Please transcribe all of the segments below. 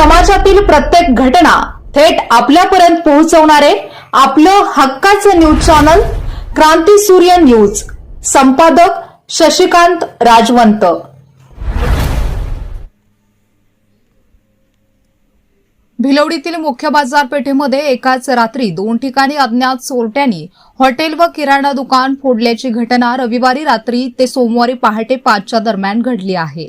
समाजातील प्रत्येक घटना थेट आपल्यापर्यंत पोहोचवणारे आपलं हक्काचं न्यूज चॅनल क्रांती सूर्य न्यूज. संपादक शशिकांत राजवंत. भिलवडीतील मुख्य बाजारपेठेमध्ये एकाच रात्री दोन ठिकाणी अज्ञात चोरट्यांनी हॉटेल व किराणा दुकान फोडल्याची घटना रविवारी रात्री ते सोमवारी पहाटे पाचच्या दरम्यान घडली आहे.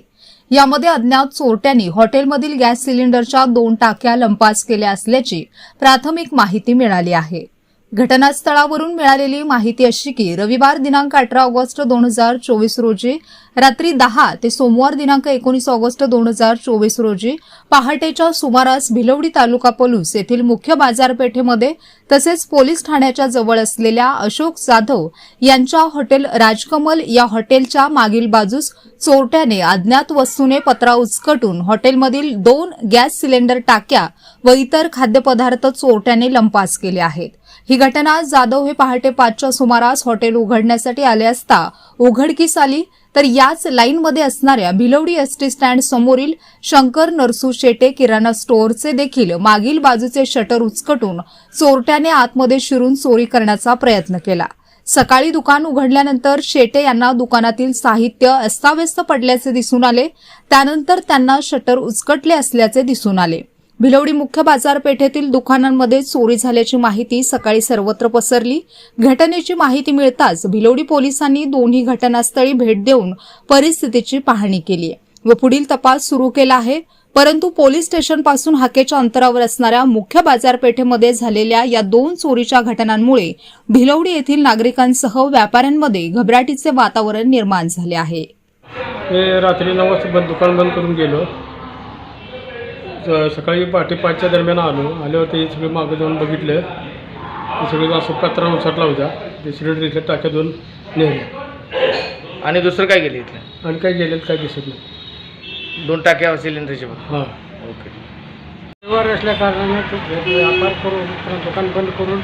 यामध्ये अज्ञात चोरट्यांनी हॉटेलमधील गॅस सिलेंडरच्या दोन टाक्या लंपास केल्या असल्याची प्राथमिक माहिती मिळाली आहे. घटनास्थळावरून मिळालेली माहिती अशी की रविवार दिनांक अठरा ऑगस्ट दोन हजार चोवीस रोजी रात्री दहा ते सोमवार दिनांक एकोणीस ऑगस्ट दोन हजार चोवीस रोजी पहाटेच्या सुमारास भिलवडी तालुका पोलीस येथील मुख्य बाजारपेठेमध्ये तसेच पोलीस ठाण्याच्या जवळ असलेल्या अशोक जाधव यांच्या हॉटेल राजकमल या हॉटेलच्या मागील बाजूस चोरट्याने अज्ञात वस्तूने पत्रा उचकटून हॉटेलमधील दोन गॅस सिलेंडर टाक्या व इतर खाद्यपदार्थ चोरट्याने लंपास केले आहेत. ही घटना जाधव हे पहाटे पाचच्या सुमारास हॉटेल उघडण्यासाठी आले असता उघडकीस आली. तर याच लाईनमध्ये असणाऱ्या भिलवडी एसटी स्टँड समोरील शंकर नरसू शेटे किराणा स्टोअरचे देखील मागील बाजूचे शटर उचकटून चोरट्याने आतमध्ये शिरून चोरी करण्याचा प्रयत्न केला. सकाळी दुकान उघडल्यानंतर शेटे यांना दुकानातील साहित्य अस्ताव्यस्त पडल्याचे दिसून आले. त्यानंतर त्यांना शटर उचकटले असल्याचे दिसून आले. भिलवडी मुख्य बाजारपेठेतील दुकानांमध्ये चोरी झाल्याची माहिती सकाळी सर्वत्र पसरली. घटनेची माहिती मिळताच भिलवडी पोलिसांनी दोन्ही घटनास्थळी भेट देऊन परिस्थितीची पाहणी केली व पुढील तपास सुरू केला आहे. परंतु पोलीस स्टेशनपासून हाकेच्या अंतरावर असणाऱ्या मुख्य बाजारपेठेमध्ये झालेल्या या दोन चोरीच्या घटनांमुळे भिलवडी येथील नागरिकांसह व्यापाऱ्यांमध्ये घबराटीचे वातावरण निर्माण झाले आहे. रात्री नऊ वाजता दुकान बंद करून गेलो. सकाळी पहाटे पाचच्या दरम्यान आलो. आल्यावर ते सगळे मागं जाऊन बघितलं. ते सगळे असं पत्रा उचटला होता ते सिलेंडर इथल्या टाक्या दोन नेल्या. आणि दुसरं काय गेलं इथलं? आणि काय गेलेलं काय दिसत नाही. दोन टाक्या सिलेंडरचे पण. हां. ओके. रविवार असल्या कारणाने तो व्यापार करून पुन्हा दुकान बंद करून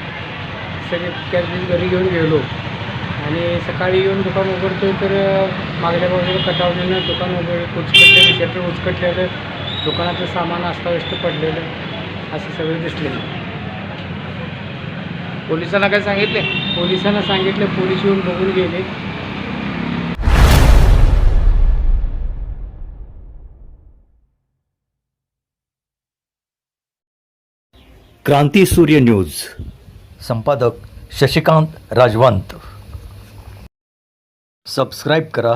सगळे त्या दिवशी घरी घेऊन गेलो. आणि सकाळी येऊन दुकान उघडतो तर मागल्या बाजूला कटावलेलं दुकान उघड उचकटलेलं शटर उचकटलेलं. दुकानातलं सामान अस्ताव्यस्त पडलेलं असं सगळं दिसलेलं पोलिसांना काय सांगितले? पोलिसांना सांगितलं पोलीस येऊन बघून गेले. क्रांती सूर्य न्यूज. संपादक शशिकांत राजवंत. सबस्क्राईब करा